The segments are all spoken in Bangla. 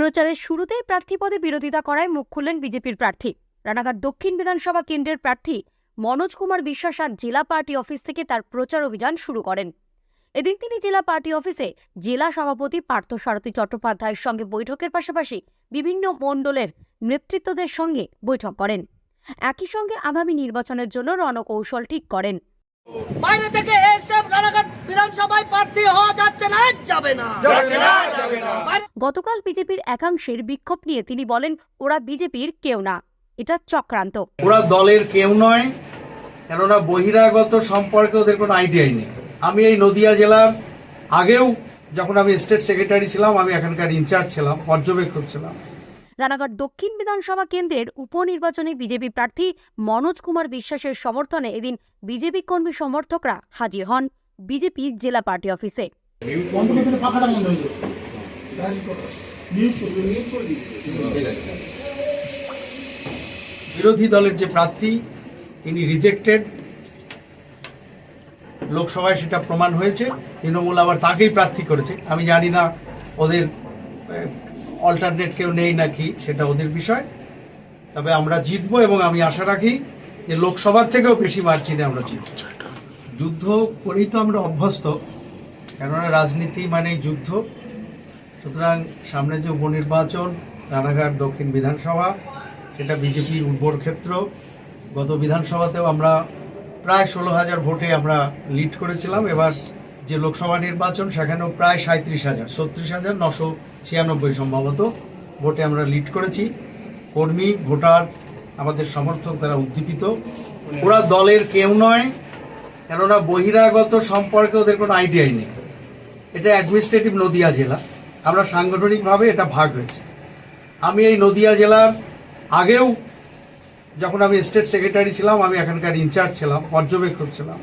প্রচারের শুরুতেই প্রার্থী পদে বিরোধিতা করায় মুখ খুললেন বিজেপির প্রার্থী। রানাঘাট দক্ষিণ বিধানসভা কেন্দ্রের প্রার্থী মনোজ কুমার বিশ্বাস আজ জেলা পার্টি অফিস থেকে তার প্রচার অভিযান শুরু করেন। এদিন তিনি জেলা পার্টি অফিসে জেলা সভাপতি পার্থসারথী চট্টোপাধ্যায়ের সঙ্গে বৈঠকের পাশাপাশি বিভিন্ন মণ্ডলের নেতৃত্বদের সঙ্গে বৈঠক করেন। একই সঙ্গে আগামী নির্বাচনের জন্য রণকৌশল ঠিক করেন। বাইরে থেকে এসে রানাঘাট বিধানসভায় প্রার্থী হওয়া যাচ্ছে না যাবে না। গতকাল বিজেপির একাংশের বিক্ষোভ নিয়ে তিনি বলেন ওরা বিজেপির কেউ না। এটা চক্রান্ত। ওরা দলের কেউ নয় কেননা বহিরাগত সম্পর্কে ওদের কোনো আইডিয়াই নেই। আমি এই নদিয়া জেলার আগেও যখন আমি স্টেট সেক্রেটারি ছিলাম আমি এখানকার ইনচার্জ ছিলাম পর্যবেক্ষক ছিলাম। রানাঘাট দক্ষিণ বিধানসভা কেন্দ্রের উপনির্বাচনে বিজেপি প্রার্থী মনোজ কুমার বিশ্বাসের সমর্থনে এদিন বিজেপি কর্মী সমর্থকরা হাজির হন বিজেপি জেলা পার্টি অফিসে। বিরোধী দলের যে প্রার্থী, তিনি রিজেক্টেড লোকসভায় সেটা প্রমাণ হয়েছে। তৃণমূল আবার তাকেই প্রার্থী করেছে। আমি জানি না ওদের অল্টারনেট কেউ নেই নাকি, সেটা ওদের বিষয়। তবে আমরা জিতবো এবং আমি আশা রাখি যে লোকসভার থেকেও বেশি মার্জিনে আমরা জিতব। যুদ্ধ করেই তো আমরা অভ্যস্ত। কেননা রাজনীতি মানেই যুদ্ধ। সুতরাং সামনে যে উপনির্বাচন, রানাঘাট দক্ষিণ বিধানসভা, সেটা বিজেপির উর্বর ক্ষেত্র। গত বিধানসভাতেও আমরা প্রায় ষোলো হাজার ভোটে আমরা লিড করেছিলাম। এবার যে লোকসভা নির্বাচন, সেখানেও প্রায় সাঁত্রিশ হাজার, ছত্রিশ হাজার নশো ছিয়ানব্বই সম্ভবত ভোটে আমরা লিড করেছি। কর্মী, ভোটার, আমাদের সমর্থক তারা উদ্দীপিত। ওরা দলের কেউ নয়, কেননা বহিরাগত সম্পর্কে ওদের কোনো আইডিয়াই নেই। এটা অ্যাডমিনিস্ট্রেটিভ নদিয়া জেলা। আমরা সাংগঠনিকভাবে এটা ভাগ হয়েছে। আমি এই নদিয়া জেলার আগেও যখন আমি স্টেট সেক্রেটারি ছিলাম আমি এখানকার ইনচার্জ ছিলাম পর্যবেক্ষক ছিলাম।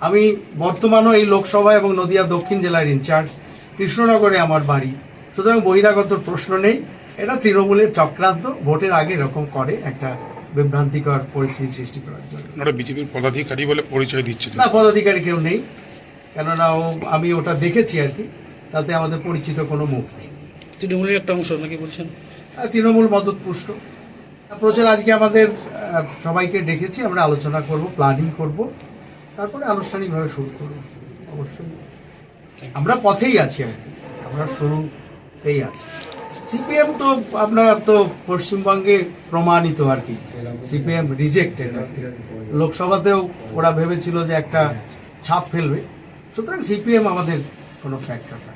আমি বর্তমানও এই লোকসভা এবং নদিয়া দক্ষিণ জেলার ইনচার্জ। কৃষ্ণনগরে আমার বাড়ি। সুতরাং বহিরাগত প্রশ্ন নেই। এটা তৃণমূলের চক্রান্ত। ভোটের আগে এরকম করে একটা বিভ্রান্তিকর পরিস্থিতি সৃষ্টি করার জন্য। বিজেপির পদাধিকারী বলে পরিচয় দিচ্ছে না পদাধিকারী কেউ নেই। কেননা ও আমি ওটা দেখেছি আর কি। তাতে আমাদের পরিচিত কোনো মুখ নেই। তৃণমূলের একটা অংশ নাকি বলছেন? তৃণমূল মদত পুষ্ট প্রচার আজকে আমাদের সবাইকে ডেকেছি আমরা আলোচনা করব প্ল্যানিং করব তারপরে আনুষ্ঠানিকভাবে শুরু করব। অবশ্যই। আমরা পথেই আছি আর আমরা শুরুতেই আছি। সিপিএম তো আমরা তো পশ্চিমবঙ্গে প্রমাণিত আর কি। সিপিএম রিজেক্টেড আর কি। লোকসভাতেও ওরা ভেবেছিল যে একটা ছাপ ফেলবে। সুতরাং সিপিএম আমাদের কোনো ফ্যাক্টর